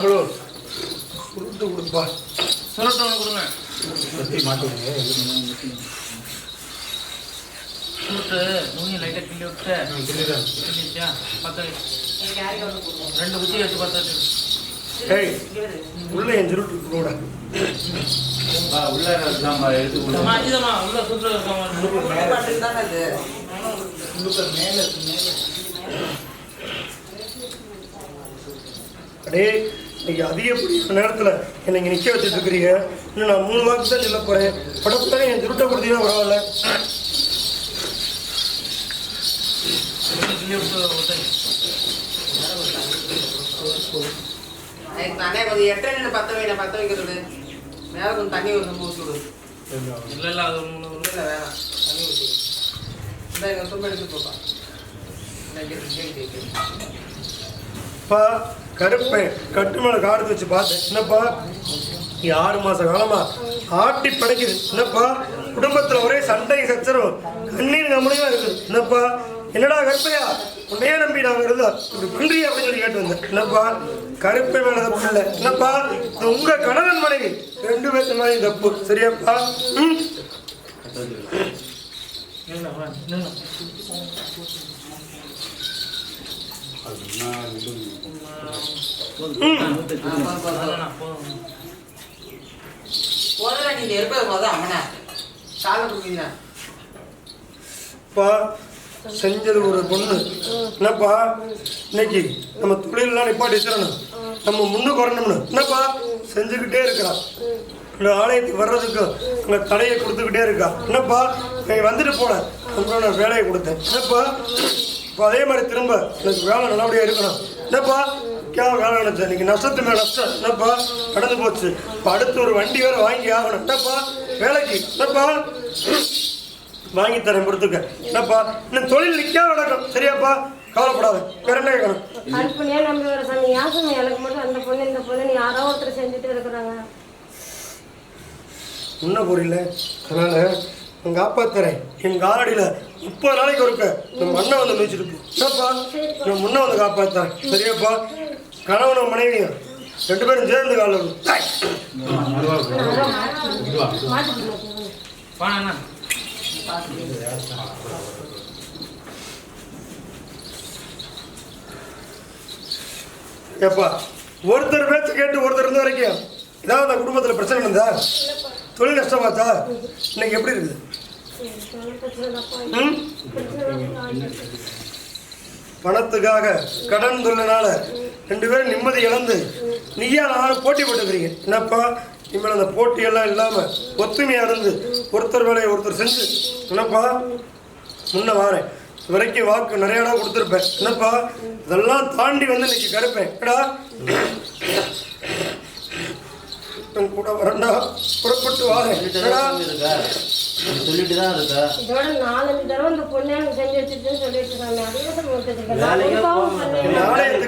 Hello. சுருட்டு கொடுப்பா. சுருட்டு ஒன்று கொடுங்க. சுருட்டு நுனி லைட்டாக கிள்ளி விட்டு கிள்ளிச்சா பத்த. ரெண்டு குச்சி வச்சு பத்த ஏய் உள்ள என் சுருட்டு கூட அம்மா அஜிதம்மா உள்ள சுருட்டு இருக்காம அடே இன்னைக்கு அதிகப்படியான நேரத்தில் என்னை இங்கே நிற்க வச்சுட்டு இருக்கிறீங்க? இன்னும் நான் மூணு வாக்கு தான் சொல்ல போகிறேன் படப்பட என் சுருட்டை கொடுத்தீங்கன்னா பரவாயில்ல. நானே கொஞ்சம் எட்டை நின்று பத்த வைக்க சொல்லு மேலே கொஞ்சம் தண்ணி ஒரு சம்பு ஊற்றி விடு. இல்ல இல்ல அது ஒன்று ஒன்றும் இல்லை வேணாம். தண்ணி ஊற்றி இந்த எங்கள் தும்ப எடுத்து போப்பா. கருப்பை கருப்பேன் கட்டு மேலே காடு வச்சு பார்த்தேன் என்னப்பா நீ ஆறு மாச காலமா ஆட்டி படைக்குது. என்னப்பா குடும்பத்துல ஒரே சண்டை சச்சரவு. கண்ணீர் நம்மளையும் இருக்குது. என்னப்பா என்னடா கருப்பையா? உன்னையே நம்பி நாங்க இருந்தோம் இப்படி பண்றியா அப்படின்னு சொல்லி கேட்டு வந்தேன். என்னப்பா கருப்பை மேல தப்பு இல்லை. என்னப்பா இது உங்க கணவன் மனைவி. ரெண்டு பேர்த்து மாதிரி தப்பு. சரியாப்பா? ம் செஞ்சது ஒரு பொண்ணு. என்னப்பா? இன்னைக்கு நம்ம தொழிலெல்லாம் நிப்பாட்டி வச்சிடணும். நம்ம முன்னுக்கு குறணும்னு என்னப்பா? செஞ்சுக்கிட்டே இருக்கிறான் இந்த ஆலயத்துக்கு வர்றதுக்கு அங்கே தடையை கொடுத்துக்கிட்டே இருக்கா. என்னப்பா? நீ வந்துட்டு போன உங்களோட நான் வேலையை கொடுத்தேன். என்னப்பா? அதே மாதிரி திரும்ப எனக்கு வேலை நல்லபடியாக இருக்கணும். என்னப்பா? கேவ வேலை நினைச்சேன் இன்னைக்கு நஷ்டத்து மேலே நஷ்டம். என்னப்பா? கடந்து போச்சு. இப்போ அடுத்து ஒரு வண்டி வேற வாங்கி ஆகணும். என்னப்பா? வேலைக்கு. என்னப்பா? வாங்கி தரேன் பொறுத்துக்க என்னப்பா? இன்னும் தொழில் நிற்காம நடக்கும் சரியாப்பா? கவலைப்படாத. வேற என்ன கேட்கணும்? கற்பனையா சாமி யாசம் எனக்கு மட்டும் அந்த பொண்ணு இந்த பொண்ணு யாரோ ஒருத்தர் செஞ்சுட்டு இருக்கிறாங்க. முன்ன புரியல அதனால காப்பாத்துறேன் என் காலடியில் முப்பது நாளைக்கு ஒருக்க நம்ம அண்ணன் வந்து மிதிச்சிட்டு என்னப்பா? நான் முன்ன வந்து காப்பாத்துறேன். சரியாப்பா? கணவனும் மனைவியும் ரெண்டு பேரும் சேர்ந்து காலம் விடு. ஏப்பா ஒருத்தர் பேச்சு கேட்டு ஒருத்தர் இருந்த வரைக்கும் ஏதாவது அந்த குடும்பத்தில் பிரச்சனை இருந்தா தொழில் நஷ்டமாச்சா இன்னைக்கு எப்படி இருக்குது? பணத்துக்காக கடன் தொழிலால ரெண்டு பேரும் நிம்மதி இழந்து நீயா நானும் போட்டி போட்டுக்கிறீங்க. என்னப்பா? இனிமேல் அந்த போட்டியெல்லாம் இல்லாமல் ஒத்துமையாக இருந்து ஒருத்தர் வேலையை ஒருத்தர் செஞ்சு என்னப்பா? முன்ன வாரேன். இது வரைக்கும் வாக்கு நிறைய இடம் கொடுத்துருப்பேன். என்னப்பா? இதெல்லாம் தாண்டி வந்து இன்னைக்கு கருப்பேன். ஏடா என் கூட வரண்டா புறப்பட்டு வாரேன். சொல்லிட்டு தான் இருக்கா? இதோட நாலஞ்சு தடவை இந்த பொண்ணு எனக்கு செஞ்சு வச்சுட்டுன்னு சொல்லிட்டு இருக்காங்க. அதே அடி.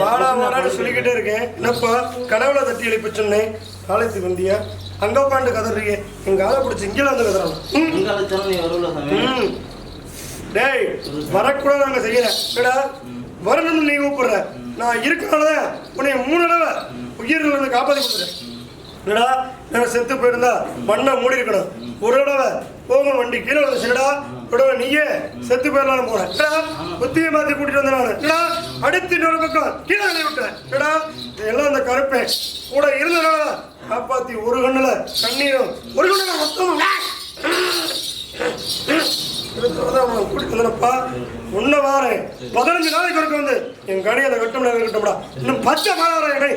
வாடா வாடான்னு சொல்லிக்கிட்டே இருக்கேன்? என்னப்பா கனவுல தட்டி எழுப்பி சொன்னேன். ஆலயத்துக்கு வந்தியா? அங்க உட்காந்து கதறீங்க. எங்க ஆளை பிடிச்சி இங்கே வந்து கதறணும் ம், இங்க அழைச்சாலும் நீ வருவல சாமி. ம். டேய் வரக்கூட நாங்க செய்யறேன் ஏடா வரணும்னு நீ கூப்பிடுற. நான் இருக்கனாலதான் உன்னை மூணு தடவை உயிரில் இருந்து காப்பாத்தி கொடுத்துறேன் என்னடா? நான் செத்து போயிருந்தா? மண்ணை மூடி இருக்கணும். ஒரு தடவை போக வண்டி. கீழே வந்துச்சுடா உடனே நீயே செத்து போயிடலாம் போறேன் புத்தியை மாத்தி கூட்டிட்டு வந்தேன் நான். அடுத்து இன்னொரு பக்கம். கீழே தள்ளி விட்டேன். எல்லாம் அந்த கருப்பேன் கூட இருந்தனால காப்பாத்தி ஒரு கண்ணுல கண்ணீரும் ஒரு கண்ணுல மொத்தம் கூட்டிட்டு உன்ன வாரேன். பதினஞ்சு நாளைக்கு ஒருக்க வந்து என் கடையை அதை வெட்டும் இருக்கட்டும்டா இன்னும் பச்சை மாறாரா என் கடை